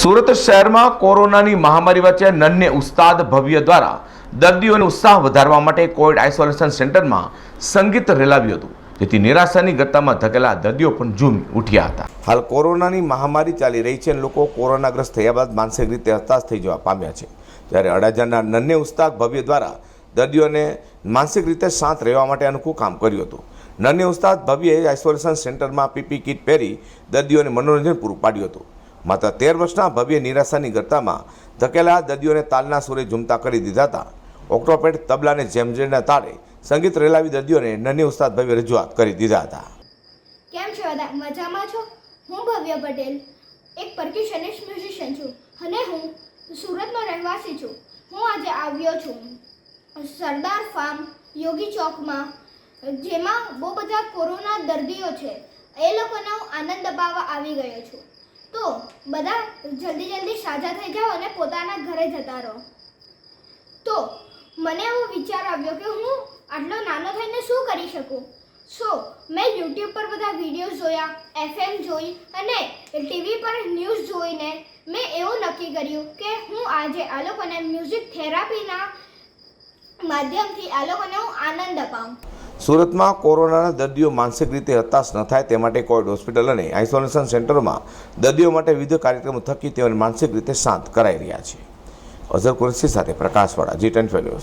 સુરત શહેરમાં કોરોનાની મહામારી વચ્ચે નન્ને ઉસ્તાદ ભવ્ય દ્વારા દર્દીઓનો ઉત્સાહ વધારવા માટે કોવિડ આઇસોલેશન સેન્ટરમાં સંગીત રેલાવ્યું હતું. જેથી નિરાશાની ગત્તામાં ધકેલા દર્દીઓ પણ ઝૂમી ઉઠ્યા હતા. હાલ કોરોનાની મહામારી ચાલી રહી છે અને લોકો કોરોનાગ્રસ્ત થયા બાદ માનસિક રીતે હતાશ થઈ જવા પામ્યા છે. જ્યારે અડાજાના નન્ને ઉસ્તાદ ભવ્ય દ્વારા દર્દીઓને માનસિક રીતે શાંત રહેવા માટે અનુકૂળ કામ કર્યું હતું. નન્ય ઉસ્તાદ ભવ્યએ આઇસોલેશન સેન્ટરમાં પીપી કિટ પહેરી દર્દીઓને મનોરંજન પૂરું પાડ્યું હતું. માત્ર તેર વર્ષના ભવ્ય નિરાશાની ગરતામાં ધકેલા દર્દીઓને તાલના સુરે ઝૂમતા કરી દીધા હતા. ઓક્ટોપેટ તબલાને જેમજેના તાળે સંગીત રેલાવી દર્દીઓને નની ઉસ્તાદ ભવ્ય રજૂઆત કરી દીધા હતા. કેમ છો બધા મજામાં છો? હું ભવ્ય પટેલ, એક પરક્યુશનિસ્ટ મ્યુઝિશિયન છું અને હું સુરતનો રહેવાસી છું. હું આજે આવ્યો છું સરદાર ફાર્મ યોગી ચોકમાં, જેમાં બહુ બધા કોરોના દર્દીઓ છે. એ લોકોનો આનંદ અપાવવા આવી ગયો છું. તો બધા જલ્દી જલ્દી સાજા થઈ જાઓ અને પોતાના ઘરે જતા રહો. તો મને એવો વિચાર આવ્યો કે હું આટલો નાનો થઈને શું કરી શકું? સો મેં યુટ્યુબ પર બધા વિડીયોઝ જોયા એફએમ જોઈ અને ટીવી પર ન્યૂઝ જોઈને મેં એવું નક્કી કર્યું કે હું આજે આ લોકોને મ્યુઝિક થેરાપીના માધ્યમથી આ લોકોને હું આનંદ અપાવું. સુરતમાં કોરોનાના દર્દીઓ માનસિક રીતે હતાશ ન થાય તે માટે કોવિડ હોસ્પિટલ અને આઇસોલેશન સેન્ટરોમાં દર્દીઓ માટે વિવિધ કાર્યક્રમો થકી તેઓને માનસિક રીતે શાંત કરાઈ રહ્યા છે. અઝર કુરસી સાથે પ્રકાશવાળા જી ટેન